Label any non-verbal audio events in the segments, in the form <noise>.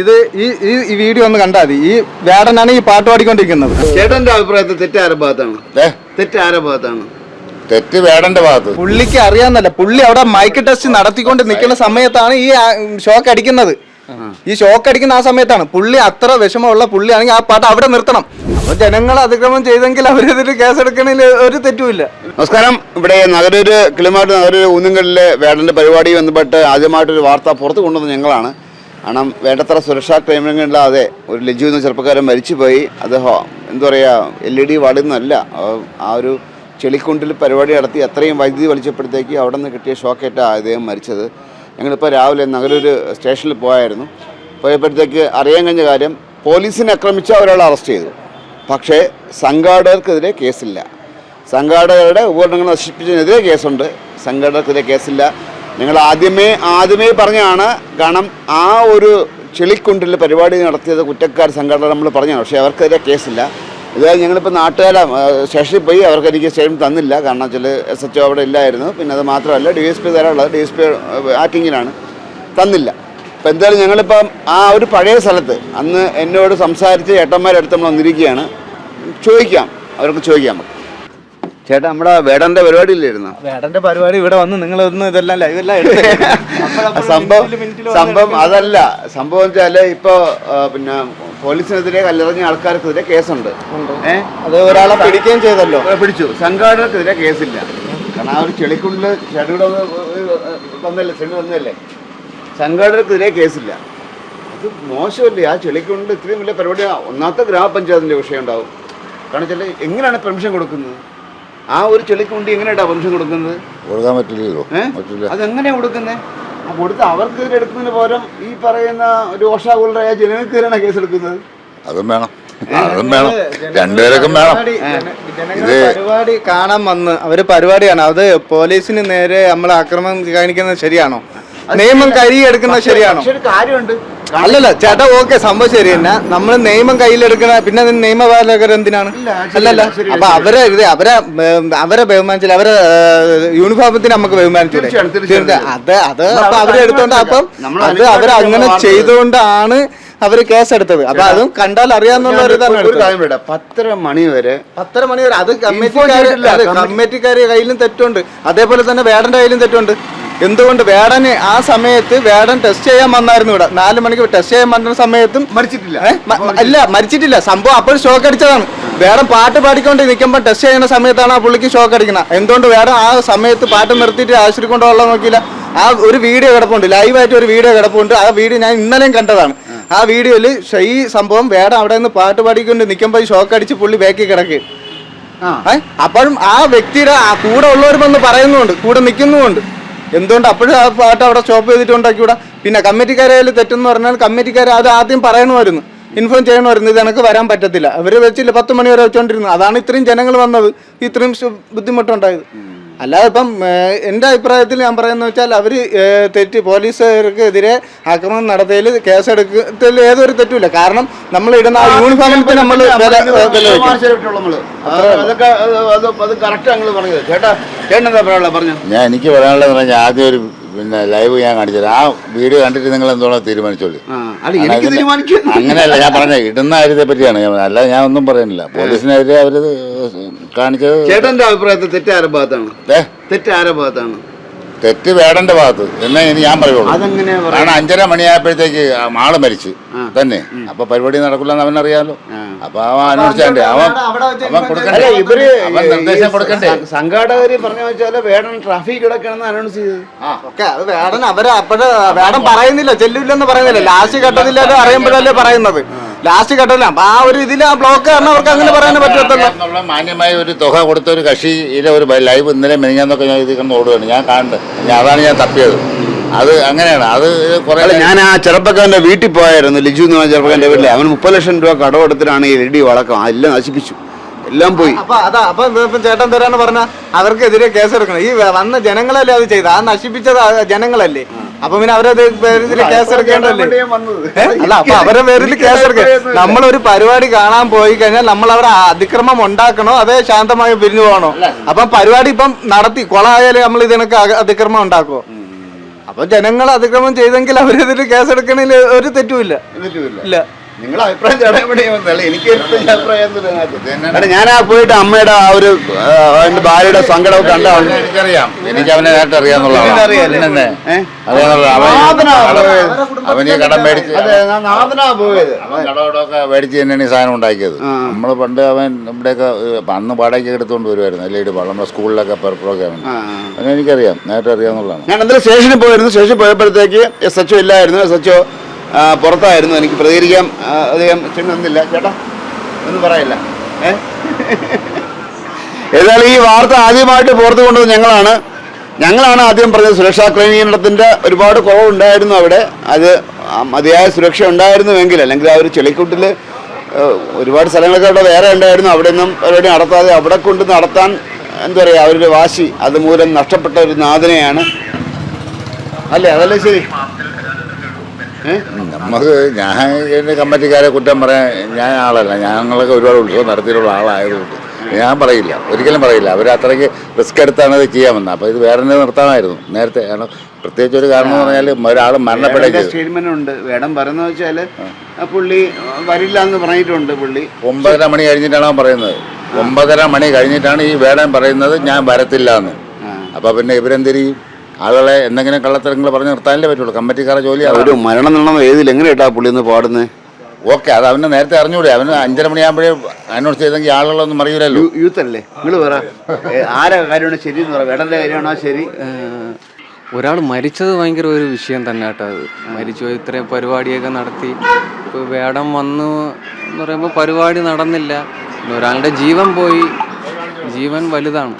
ഇത് ഈ ഈ ഈ വീഡിയോ ഒന്ന് കണ്ടാൽ മതി. ഈ വേടനാണ് ഈ പാട്ട് പാടിക്കൊണ്ടിരിക്കുന്നത്. ചേട്ടന്റെ അഭിപ്രായത്തിൽ തെറ്റാരുടെ ഭാഗത്താണ്? തെറ്റാരുടെ ഭാഗത്താണ്? തെറ്റ് വേടന്റെ ഭാഗത്ത്. പുള്ളിക്ക് അറിയാന്നല്ല പുള്ളി അവിടെ മൈക്ക് ടെസ്റ്റ് നടത്തിക്കൊണ്ട് നിൽക്കുന്ന സമയത്താണ് ഈ ഷോക്ക് അടിക്കുന്നത്. ഈ ഷോക്ക് അടിക്കുന്ന ആ സമയത്താണ്. പുള്ളി അത്ര വിഷമമുള്ള പുള്ളിയാണെങ്കിൽ ആ പാട്ട് അവിടെ നിർത്തണം. അപ്പൊ ജനങ്ങൾ അതിക്രമം ചെയ്തെങ്കിൽ അവരെതിരെ കേസെടുക്കണതിൽ ഒരു തെറ്റുമില്ല നമസ്കാരം. ഇവിടെ നഗരൂര് കിളിമാട്ട് നഗരൂര് ഊന്നുങ്കലിലെ വേടന്റെ പരിപാടി ബന്ധപ്പെട്ട് ആദ്യമായിട്ടൊരു വാർത്ത പുറത്തു കൊണ്ടുവന്ന ഞങ്ങളാണ്. കാരണം വേണ്ടത്ര സുരക്ഷാ ക്രമീകരണങ്ങളില്ലാതെ ഒരു ലജു എന്ന ചെറുപ്പക്കാരൻ മരിച്ചുപോയി. അത് എന്താ പറയുക എൽ ഇ ഡി വാർഡിൽ ആ ഒരു ചെളിക്കുണ്ടിൽ പരിപാടി നടത്തി അത്രയും വൈദ്യുതി വലിച്ചപ്പോഴത്തേക്ക് അവിടെ നിന്ന് കിട്ടിയ ഷോക്കേറ്റ അദ്ദേഹം മരിച്ചത്. ഞങ്ങളിപ്പോൾ രാവിലെ നഗരൂർ സ്റ്റേഷനിൽ പോയായിരുന്നു. പോയപ്പോഴത്തേക്ക് അറിയാൻ കഴിഞ്ഞ കാര്യം പോലീസിനെ ആക്രമിച്ച ഒരാളെ അറസ്റ്റ് ചെയ്തു. പക്ഷേ സംഘാടകർക്കെതിരെ കേസില്ല. സംഘാടകരുടെ ഉപകരണങ്ങൾ നശിപ്പിച്ചതിനെതിരെ കേസുണ്ട്. സംഘാടകർക്കെതിരെ കേസില്ല. ഞങ്ങൾ ആദ്യമേ ആദ്യമേ പറഞ്ഞാണ് കാരണം ആ ഒരു ചെളിക്കുണ്ടിൽ പരിപാടി നടത്തിയത് കുറ്റക്കാർ സംഘടന നമ്മൾ പറഞ്ഞാണ് പക്ഷേ അവർക്കെതിരെ കേസില്ല. ഇതായത് ഞങ്ങളിപ്പോൾ നാട്ടുകാര സ്റ്റേഷനിൽ പോയി അവർക്ക് എനിക്ക് സ്റ്റേഷൻ തന്നില്ല. കാരണം വെച്ചാൽ എസ് എച്ച് അവിടെ ഇല്ലായിരുന്നു. പിന്നെ അത് മാത്രമല്ല ഡി എസ് പി തരാനുള്ളത് ഡി എസ് പി ആക്ടിങ്ങിലാണ് തന്നില്ല. അപ്പോൾ എന്തായാലും ഞങ്ങളിപ്പം ആ ഒരു പഴയ സ്ഥലത്ത് അന്ന് എന്നോട് സംസാരിച്ച് ഏട്ടന്മാരെടുത്ത് നമ്മൾ വന്നിരിക്കുകയാണ്. ചോദിക്കാം. അവർക്ക് ചോദിക്കാം ചേട്ടാ നമ്മുടെ വേടന്റെ പരിപാടി ഇല്ലായിരുന്നു വേടന്റെ പരിപാടി ഇവിടെ വന്ന് നിങ്ങൾ ഒന്ന് ഇതെല്ലാം ലൈവെല്ലാം <laughs> സംഭവം സംഭവം അതല്ല. സംഭവം വെച്ചാൽ ഇപ്പൊ പിന്നെ പോലീസിനെതിരെ കല്ലെറിഞ്ഞ ആൾക്കാർക്കെതിരെ കേസുണ്ട്. ഏഹ് അത് ഒരാളെ പിടിക്കുകയും ചെയ്തല്ലോ. പിടിച്ചു. സംഘാടകർക്കെതിരെ കേസില്ല. കാരണം ആ ഒരു ചെളിക്കുള്ളിൽ ചെടിയുടെ വന്നല്ലേ ചെടി വന്നല്ലേ? സംഘാടകർക്കെതിരെ കേസില്ല. അത് മോശമല്ലേ? ആ ചെളിക്കുള്ളിൽ ഇത്രയും വലിയ പരിപാടി ഒന്നാമത്തെ ഗ്രാമപഞ്ചായത്തിന്റെ വിഷയം ഉണ്ടാവും. കാരണം വെച്ചാൽ എങ്ങനെയാണ് പെർമിഷൻ കൊടുക്കുന്നത്? ആ ഒരു ചെളിക്കുണ്ടി എങ്ങനെയാ പെൻഷൻ കൊടുക്കുന്നത്? കൊടുക്കാൻ പറ്റില്ലല്ലോ. അതെങ്ങനെയാ കൊടുക്കുന്നത് കൊടുത്ത് അവർക്കെതിരെ എടുക്കുന്നതിന് പകരം ഈ പറയുന്ന രോഷാകുലരായ ജനങ്ങൾക്കെതിരാണ് കേസ് എടുക്കുന്നത്? അതും വേണം. <laughs> അതും വേണം. രണ്ടുപേരൊക്കെ വേണം. ജനങ്ങൾ പരിപാടി കാണാൻ വന്ന് അവർ പരിപാടിയാണ്. അത് പോലീസിന് നേരെ നമ്മൾ ആക്രമണം കാണിക്കുന്നത് ശരിയാണോ? നിയമം കരിയെടുക്കുന്നത് ശരിയാണോ? ഒരു കാര്യമുണ്ട്. അല്ലല്ല ചേട്ടാ ഓക്കെ സംഭവം ശരി തന്നെ. നമ്മൾ നിയമം കയ്യിലെടുക്കണ പിന്നെ നിയമപാലകർ എന്തിനാണ്? അല്ലല്ല അപ്പൊ അവരെ ഇത് അവരെ അവരെ ബഹുമാനിച്ചില്ല അവരെ യൂണിഫോമത്തിന് നമുക്ക് തീർച്ചയായും. തീർച്ചയായും. അത് അത് അപ്പൊ അവരെ അവരെ എടുത്തോണ്ട് അപ്പം അത് അവരങ്ങനെ. ചെയ്തുകൊണ്ടാണ് അവർ കേസെടുത്തത്. അപ്പൊ അതും കണ്ടാൽ അറിയാന്നുള്ള ഒരു ഇതാണ് പത്തര മണി വരെ പത്തര മണി വരെ അത് കമ്മിറ്റിക്കാരി കമ്മിറ്റിക്കാരി കയ്യിലും തെറ്റുണ്ട്. അതേപോലെ തന്നെ വേടന്റെ കയ്യിലും തെറ്റുണ്ട്. എന്തുകൊണ്ട് വേടന് ആ സമയത്ത് വേടൻ ടെസ്റ്റ് ചെയ്യാൻ വന്നായിരുന്നു ഇവിടെ. നാല് മണിക്ക് ടെസ്റ്റ് ചെയ്യാൻ വന്ന സമയത്തും മരിച്ചിട്ടില്ല. അല്ല മരിച്ചിട്ടില്ല. സംഭവം അപ്പോൾ ഷോക്ക് അടിച്ചതാണ്. വേടൻ പാട്ട് പാടിക്കൊണ്ട് നിൽക്കുമ്പോൾ ടെസ്റ്റ് ചെയ്യുന്ന സമയത്താണ് ആ പുള്ളിക്ക് ഷോക്ക് അടിക്കുന്നത്. എന്തുകൊണ്ട് വേടൻ ആ സമയത്ത് പാട്ട് നിർത്തിയിട്ട് ആശുപത്രി വെള്ളം നോക്കിയില്ല? ആ ഒരു വീഡിയോ കിടപ്പുണ്ട്. ലൈവായിട്ട് ഒരു വീഡിയോ കിടപ്പുണ്ട്. ആ വീഡിയോ ഞാൻ ഇന്നലെയും കണ്ടതാണ്. ആ വീഡിയോയിൽ ഈ സംഭവം വേടൻ അവിടെ നിന്ന് പാട്ട് പാടിക്കൊണ്ട് നിൽക്കുമ്പോൾ ഷോക്ക് അടിച്ച് പുള്ളി ബാക്കി കിടക്കുക അപ്പോഴും ആ വ്യക്തിയുടെ കൂടെ ഉള്ളവരും വന്ന് പറയുന്നുണ്ട്. കൂടെ നിൽക്കുന്നുമുണ്ട്. എന്തുകൊണ്ട് അപ്പോഴും ആ പാട്ട് അവിടെ സ്റ്റോപ്പ് ചെയ്തിട്ട് ഉണ്ടാക്കിയൂടാ പിന്നെ കമ്മിറ്റിക്കാരെ തെറ്റെന്ന് പറഞ്ഞാൽ കമ്മിറ്റിക്കാർ അത് ആദ്യം പറയണമായിരുന്നു. ഇൻഫോം ചെയ്യണമായിരുന്നു ഇത് എനിക്ക് വരാൻ പറ്റത്തില്ല. അവർ വെച്ചില്ല പത്ത് മണി വരെ വെച്ചോണ്ടിരുന്നു അതാണ് ഇത്രയും ജനങ്ങൾ വന്നത്. ഇത്രയും ബുദ്ധിമുട്ടുണ്ടായത്. അല്ലാതെ ഇപ്പം എന്റെ അഭിപ്രായത്തിൽ ഞാൻ പറയുന്നത് വെച്ചാൽ അവർ തെറ്റ് പോലീസുകാർക്കെതിരെ ആക്രമണം നടത്തിയതിൽ കേസെടുക്കത്തിൽ ഏതൊരു തെറ്റുമില്ല. കാരണം നമ്മൾ ഇടുന്ന ആ നമ്മൾ എന്താ പറയാനുള്ള പറഞ്ഞു. ഞാൻ എനിക്ക് പറയാനുള്ളത് പറഞ്ഞാൽ ആദ്യം ഒരു പിന്നെ ലൈവ് ഞാൻ കാണിച്ചത് ആ വീഡിയോ കണ്ടിട്ട് നിങ്ങൾ എന്തോളം തീരുമാനിച്ചോളൂ. അല്ല അങ്ങനെയല്ല ഞാൻ പറഞ്ഞത് ഇടുന്ന കാര്യത്തെ പറ്റിയാണ്. ഞാൻ പറഞ്ഞത്. ഞാൻ ഒന്നും പറയുന്നില്ല. പോലീസിനെതിരെ അവരത് കാണിച്ചത് ചേട്ടന്റെ അഭിപ്രായത്തിൽ തെറ്റ് ആരുടെ ഭാഗത്താണ്? ഏ, തെറ്റ് ഭാഗത്താണ്? തെറ്റ് വേടന്റെ ഭാഗത്ത്. എന്നെ ഇനി ഞാൻ പറയുള്ളൂ. കാരണം അഞ്ചര മണിയായപ്പോഴത്തേക്ക് ആ ആൾ മരിച്ചു. തന്നെ. അപ്പൊ പരിപാടി നടക്കില്ലെന്ന് അവൻ അറിയാലോ അപ്പൊ അവൻ അനുസരിച്ചാണ്ട് അവൻ അവിടെ വെച്ച് അവൻ കൊടുക്കണ്ടേ? ഇവർ അവൻ നിർദ്ദേശം കൊടുക്കണ്ടേ? സംഘാടകര് പറഞ്ഞ വെച്ചാൽ വേണം ട്രാഫിക് കിടക്കണമെന്ന് അനൗൺസ് ചെയ്തത്. ആ. ഒക്കെ അത് വേടൻ അവർ അപ്പഴ് വേടൻ പറയുന്നില്ല ചെല്ലില്ലെന്ന് പറയുന്നില്ല. ലാസ്റ്റ് ഘട്ടത്തിലല്ലേ അറിയുമ്പോഴല്ലേ പറയുന്നത്. ലാസ്റ്റ് ഘട്ടമില്ല അപ്പൊ ആ ഒരു ഇതിൽ ആ ബ്ലോക്ക് കാരണം അവർക്ക് അങ്ങനെ പറയാനേ പറ്റത്തുള്ളൂ. എന്നുള്ള മാന്യമായ ഒരു തുക കൊടുത്ത ഒരു കക്ഷി കക്ഷിയിലെ ഒരു ലൈവ് ഇന്നലെ മെനിഞ്ഞാന്നൊക്കെ ഞാൻ ഇത് കണ്ട് ഓടുകയാണ് ഞാൻ കാണുന്നത് ഞാൻ അതാണ് ഞാൻ തപ്പിയത്. അത് അങ്ങനെയാണ്. അത് കുറെ ഞാൻ ആ ചെറുപ്പക്കാരന്റെ വീട്ടിൽ പോയായിരുന്നു. ലിജു എന്ന് പറഞ്ഞ ചെറുപ്പക്കാരന്റെ വീട്ടിൽ. അവൻ മുപ്പത് ലക്ഷം രൂപ കടമെടുത്തിട്ടാണ് ഈ റെഡി വളക്കം. എല്ലാം നശിപ്പിച്ചു. എല്ലാം പോയി. അപ്പൊ അതാ അപ്പൊ ഇപ്പം ചേട്ടൻ തരാന്ന് പറഞ്ഞ അവർക്കെതിരെ കേസെടുക്കണം. ഈ വന്ന ജനങ്ങളല്ലേ അത് ചെയ്ത് ആ നശിപ്പിച്ചത് ആ ജനങ്ങളല്ലേ? അപ്പൊ പിന്നെ അവരത് പേരിൽ കേസ് എടുക്കേണ്ടല്ലേ? അല്ല അപ്പൊ അവരെ പേരിൽ കേസ് എടുക്കുക നമ്മളൊരു പരിപാടി കാണാൻ പോയി കഴിഞ്ഞാൽ നമ്മൾ അവിടെ അതിക്രമം ഉണ്ടാക്കണോ അതേ ശാന്തമായി പിരിഞ്ഞു പോകണോ? അപ്പൊ പരിപാടി ഇപ്പം നടത്തി കൊളായാലും നമ്മൾ ഇതിനൊക്കെ അതിക്രമം ഉണ്ടാക്കുമോ അപ്പൊ ജനങ്ങൾ അതിക്രമം ചെയ്തെങ്കിൽ അവരിതിൽ കേസെടുക്കണതിൽ ഒരു തെറ്റുമില്ല ഇല്ല. നിങ്ങൾ അഭിപ്രായം ചേടാൻ വേണ്ടി എനിക്ക് അഭിപ്രായം ഞാൻ ആ പോയിട്ട് അമ്മയുടെ ആ ഒരു ഭാര്യയുടെ സങ്കടം കണ്ടാണ് എനിക്കറിയാം. എനിക്ക് അവനെ നേരത്തെ അറിയാന്നുള്ളതാണ്. അവന് കടം മേടിച്ച് കടവടമൊക്കെ മേടിച്ച് തന്നെയാണ് ഈ സാധനം ഉണ്ടാക്കിയത്. നമ്മൾ പണ്ട് അവൻ ഇവിടെയൊക്കെ അന്ന് വാടകയ്ക്ക് എടുത്തുകൊണ്ട് വരുമായിരുന്നു. അല്ലേ ഇടുമ്പോൾ നമ്മുടെ സ്കൂളിലൊക്കെ പ്രോഗ്രാം. അങ്ങനെ എനിക്കറിയാം. നേരത്തെ അറിയാന്നുള്ളതാണ് ഞാൻ എന്തായാലും സ്റ്റേഷനിൽ പോയിരുന്നു. സ്റ്റേഷനിൽ പോയപ്പോഴത്തേക്ക് എസ് എച്ച് ഒ ഇല്ലായിരുന്നു. എസ് എച്ച് ഒ പുറത്തായിരുന്നു. എനിക്ക് പ്രതികരിക്കാൻ അദ്ദേഹം അധികം ചെന്നൊന്നില്ല ചേട്ടാ ഒന്നും പറയില്ല. ഏഹ് ഏതായാലും ഈ വാർത്ത ആദ്യമായിട്ട് പുറത്തു കൊണ്ടത് ഞങ്ങളാണ്. ഞങ്ങളാണ് ആദ്യം പറഞ്ഞത് സുരക്ഷാ ക്രമീകരണത്തിന്റെ ഒരുപാട് കുറവുണ്ടായിരുന്നു അവിടെ. അത് മതിയായ സുരക്ഷ ഉണ്ടായിരുന്നുവെങ്കിൽ അല്ലെങ്കിൽ ആ ഒരു ചെളിക്കുട്ടിൽ ഒരുപാട് സ്ഥലങ്ങളൊക്കെ അവിടെ വേറെ ഉണ്ടായിരുന്നു. അവിടെ നിന്നും പരിപാടി നടത്താതെ അവിടെ കൊണ്ട് നടത്താൻ എന്താ പറയുക അവരുടെ വാശി അതുമൂലം നഷ്ടപ്പെട്ട ഒരു നാഥനെയാണ്. അല്ലേ? അതല്ലേ ശരി? നമുക്ക് ഞാൻ എന്റെ കമ്മിറ്റിക്കാരെ കുറ്റം പറയാൻ ഞാൻ ആളല്ല. ഞങ്ങളൊക്കെ ഒരുപാട് ഉത്സവം നടത്തിയിട്ടുള്ള ആളായതുകൊണ്ട് ഞാൻ പറയില്ല. ഒരിക്കലും പറയില്ല. അവർ അത്രയ്ക്ക് റിസ്ക് എടുത്താണ് ഇത് ചെയ്യാമെന്ന് അപ്പോൾ ഇത് വേറെ തന്നെ നിർത്താമായിരുന്നു. നേരത്തെ കാരണം പ്രത്യേകിച്ച് ഒരു കാരണം എന്ന് പറഞ്ഞാൽ ഒരാൾ മരണപ്പെടുക സ്റ്റേറ്റ്മെന്റ് ഉണ്ട്. വേടം പറയുന്നത് വെച്ചാൽ പുള്ളി വരില്ല എന്ന് പറഞ്ഞിട്ടുണ്ട് പുള്ളി. ഒമ്പതര മണി കഴിഞ്ഞിട്ടാണ് അവൻ പറയുന്നത് ഒമ്പതര മണി കഴിഞ്ഞിട്ടാണ് ഈ വേടം പറയുന്നത് ഞാൻ വരത്തില്ല എന്ന്. അപ്പോൾ പിന്നെ ഇവരെന്തിരിയും ആളുകളെ എന്തെങ്കിലും കള്ളത്തരങ്ങൾ പറഞ്ഞ് നിർത്താനല്ലേ പറ്റുള്ളൂ. കമ്മിറ്റിക്കാരെ ജോലി ഒരു മരണം നടന്ന ഏതിൽ എങ്ങനെ ഇട്ടാ പുള്ളി ഒന്ന് പാടുന്നത് ഓക്കെ അത് അവന് നേരത്തെ അറിഞ്ഞൂടെ. അവന് അഞ്ചര മണിയാകുമ്പോഴേ അനൗൺസ് ചെയ്തെങ്കിൽ ആളുകളൊന്നും അറിയില്ലല്ലോ യൂത്ത് അല്ലേ നിങ്ങൾ പറ. ആരെ കാര്യമാണ് ശരി എന്ന് പറയാം വേടന്റെ കാര്യമാണോ ശരി? ഒരാൾ മരിച്ചത് ഭയങ്കര ഒരു വിഷയം തന്നെ കേട്ടോ അത്. മരിച്ചു ഇത്രയും പരിപാടിയൊക്കെ നടത്തി. ഇപ്പോൾ വേടം വന്നു എന്ന് പറയുമ്പോൾ പരിപാടി നടന്നില്ല. പിന്നെ ഒരാളുടെ ജീവൻ പോയി. ജീവൻ വലുതാണ്.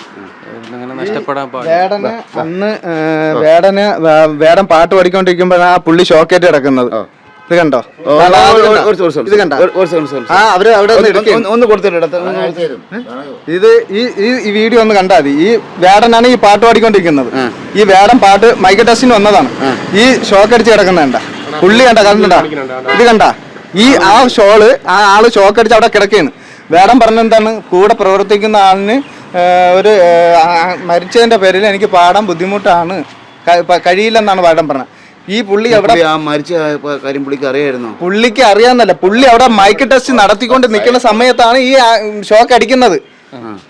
വേടന് അന്ന് വേടൻ പാട്ട് പാടിക്കൊണ്ടിരിക്കുമ്പോഴാണ് ആ പുള്ളി ഷോക്കേറ്റ് കിടക്കുന്നത്. ഇത് കണ്ടോ? ഇത് കണ്ടോ? ആ അവർ അവിടെ ഒന്ന് കൊടുത്തിട്ട് ഇത് ഈ ഈ വീഡിയോ ഒന്ന് കണ്ടാൽ മതി. ഈ വേടനാണ് ഈ പാട്ട് പാടിക്കൊണ്ടിരിക്കുന്നത്. ഈ വേടൻ പാട്ട് മൈക്ക് ടെസ്റ്റിന് വന്നതാണ്. ഈ ഷോക്ക് അടിച്ച് കിടക്കുന്നുണ്ട പുള്ളി കണ്ട കണ്ടാ? ഇത് കണ്ട. ഈ ആ ഷോൾ ആ ആൾ ഷോക്ക് അടിച്ച് അവിടെ കിടക്കുകയാണ്. വേടൻ പറഞ്ഞെന്താണ്? കൂടെ പ്രവർത്തിക്കുന്ന ആളിന് ഒരു ആ, മരിച്ചതിന്റെ പേരിൽ എനിക്ക് പാടാൻ ബുദ്ധിമുട്ടാണ്. കഴിയില്ലെന്നാണ് വേടൻ പറഞ്ഞത്. ഈ പുള്ളി എവിടെ ആ മരിച്ച കാര്യം പുള്ളിക്ക് അറിയായിരുന്നു? പുള്ളിക്ക് അറിയാന്നല്ല പുള്ളി അവിടെ മൈക്ക് ടെസ്റ്റ് നടത്തിക്കൊണ്ട് നിൽക്കുന്ന സമയത്താണ് ഈ ഷോക്ക് അടിക്കുന്നത്.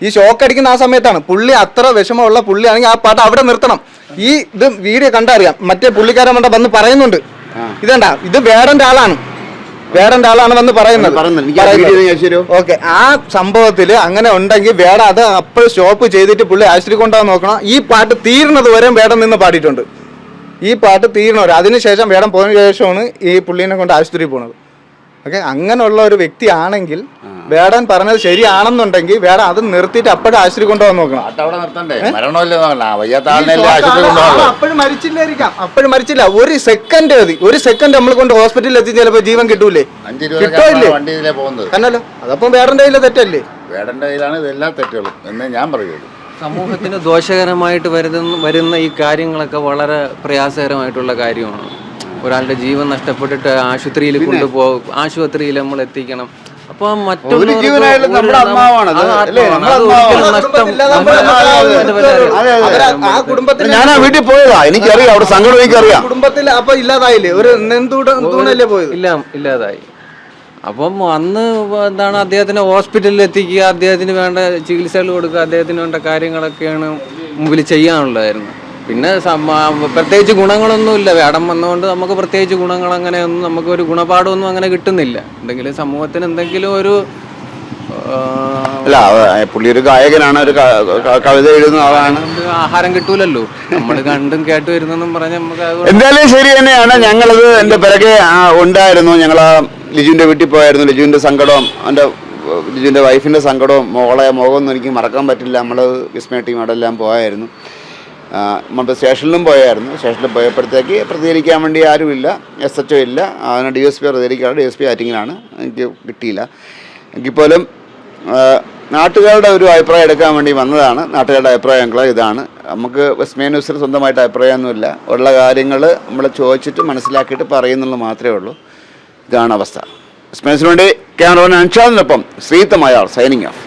ഈ ഷോക്ക് അടിക്കുന്ന ആ സമയത്താണ്. പുള്ളി അത്ര വിഷമമുള്ള പുള്ളിയാണെങ്കിൽ ആ പാട്ട് അവിടെ നിർത്തണം. ഈ ഇത് വീഡിയോ കണ്ടറിയാം. മറ്റേ പുള്ളിക്കാരൻ വേണ്ട വന്ന് പറയുന്നുണ്ട്. ഇതണ്ട ഇത് വേറെ ആളാണ് വേടന്റെ ഒരാളാണ് വന്ന് പറയുന്നത്? ഓക്കെ ആ സംഭവത്തിൽ അങ്ങനെ ഉണ്ടെങ്കിൽ വേട അത് അപ്പോൾ സ്റ്റോപ്പ് ചെയ്തിട്ട് പുള്ളി ആശുപത്രി കൊണ്ടുപോകാൻ നോക്കണം. ഈ പാട്ട് തീരുന്നത് വരെ വേടം നിന്ന് പാടിയിട്ടുണ്ട്. ഈ പാട്ട് തീരണവരെ അതിനുശേഷം വേടം പോയതിനു ശേഷമാണ് ഈ പുള്ളീനെ കൊണ്ട് ആശുപത്രിയിൽ പോണത്. ഓക്കെ അങ്ങനെയുള്ള ഒരു വ്യക്തിയാണെങ്കിൽ വേടൻ പറഞ്ഞത് ശരിയാണെന്നുണ്ടെങ്കിൽ വേടൻ അത് നിർത്തിയിട്ട് അപ്പോഴും ആശുപത്രി കൊണ്ടുപോകാൻ നോക്കണം. അവിടെ നിർത്തണ്ടേ? മരണമല്ലേ നോക്കണ്ട വയ്യാത്ത ആളിനല്ലേ ആശുപത്രി അപ്പോഴും മരിച്ചില്ലായിരിക്കാം. അപ്പോഴും മരിച്ചില്ല. ഒരു സെക്കൻഡ് മതി. ഒരു സെക്കൻഡ് നമ്മൾ കൊണ്ട് ഹോസ്പിറ്റലിൽ എത്തി ചിലപ്പോൾ ജീവൻ കിട്ടൂലേ? അഞ്ച് കിട്ടോ ഇല്ലേ? രൂപ വണ്ടി പോകുന്നത്. കണ്ടല്ലോ അതപ്പം വേടന്റെ കയ്യിലെ തെറ്റല്ലേ? വേടന്റെ കയ്യിലാണ് ഇതെല്ലാം തെറ്റുകളും. എന്നേ ഞാൻ പറയുള്ളൂ. സമൂഹത്തിന് ദോഷകരമായിട്ട് വരുന്ന വരുന്ന ഈ കാര്യങ്ങളൊക്കെ വളരെ പ്രയാസകരമായിട്ടുള്ള കാര്യമാണ്. ഒരാളുടെ ജീവൻ നഷ്ടപ്പെട്ടിട്ട് ആശുപത്രിയിൽ കൊണ്ടുപോകും. ആശുപത്രിയിൽ നമ്മൾ എത്തിക്കണം. അപ്പൊ ഒരു ജീവനായാലും നമ്മുടെ അമ്മാവാണത്, അല്ലേ? നമ്മുടെ അമ്മാവാണ്. അതെ, അതെ. ആ കുടുംബത്തിൽ ഞാൻ ആ വീട്ടിൽ പോയതാ. എനിക്കറിയാം അവിടെ സങ്കടം എനിക്കറിയാം കുടുംബത്തിൽ അപ്പൊ ഇല്ലാതായില്ലേ? ഒരു നെന്തൂടല്ലേ പോയത്? ഇല്ല ഇല്ലാതായി. അപ്പം അന്ന് എന്താണ് അദ്ദേഹത്തിനെ ഹോസ്പിറ്റലിൽ എത്തിക്കുക അദ്ദേഹത്തിന് വേണ്ട ചികിത്സകൾ കൊടുക്കുക അദ്ദേഹത്തിന് വേണ്ട കാര്യങ്ങളൊക്കെയാണ് മുമ്പിൽ ചെയ്യാനുള്ളതായിരുന്നു. പിന്നെ പ്രത്യേകിച്ച് ഗുണങ്ങളൊന്നുമില്ല. വേടം വന്നുകൊണ്ട് നമുക്ക് പ്രത്യേകിച്ച് ഗുണങ്ങൾ അങ്ങനെ ഒന്നും നമുക്ക് ഒരു ഗുണപാഠമൊന്നും അങ്ങനെ കിട്ടുന്നില്ല. എന്തെങ്കിലും സമൂഹത്തിന് എന്തെങ്കിലും ഒരു അല്ല പുള്ളി ഒരു ഗായകനാണ് ഒരു കവിത എഴുതുന്ന ആളാണ്. ആഹാരം കിട്ടൂലല്ലോ. നമ്മൾ കണ്ടും കേട്ട് വരുന്നെന്നും പറഞ്ഞ നമുക്ക് എന്തായാലും ശരി തന്നെയാണ്. ഞങ്ങളത് എന്റെ പിറകെ ഉണ്ടായിരുന്നു. ഞങ്ങൾ ആ ലിജുവിന്റെ വീട്ടിൽ പോയായിരുന്നു. ലിജുവിന്റെ സങ്കടവും എന്റെ ലിജുവിന്റെ വൈഫിന്റെ സങ്കടവും മോളെ മുഖമൊന്നും എനിക്ക് മറക്കാൻ പറ്റില്ല. നമ്മൾ വിസ്മയ ടീം അവിടെ എല്ലാം പോയായിരുന്നു. ആ, നമ്മൾ സ്റ്റേഷനിലും പോയായിരുന്നു. സ്റ്റേഷനിൽ പോയപ്പോഴത്തേക്ക് പ്രതികരിക്കാൻ വേണ്ടി ആരുമില്ല. എസ് എച്ച് ഒ ഇല്ല. അതിന് ഡി എസ് പി പ്രതികരിക്കാറ് ഡി എസ് പി ആറ്റിങ്ങിലാണ് എനിക്ക് കിട്ടിയില്ല. എങ്കിൽ പോലും ആ, നാട്ടുകാരുടെ ഒരു അഭിപ്രായം എടുക്കാൻ വേണ്ടി വന്നതാണ്. നാട്ടുകാരുടെ അഭിപ്രായങ്ങൾ ഇതാണ്. നമുക്ക് വെസ്റ്റ്മേ ന്യൂസിൽ സ്വന്തമായിട്ട് അഭിപ്രായമൊന്നുമില്ല. ഉള്ള കാര്യങ്ങൾ നമ്മൾ ചോദിച്ചിട്ട് മനസ്സിലാക്കിയിട്ട് പറയുന്നുള്ളൂ മാത്രമേ ഉള്ളൂ. ഇതാണ് അവസ്ഥ. വെസ്റ്റ്മേ വേണ്ടി ക്യാമറമാൻ അൻഷാദിനൊപ്പം ശ്രീത്തമായ സൈനിങ് ഓഫ്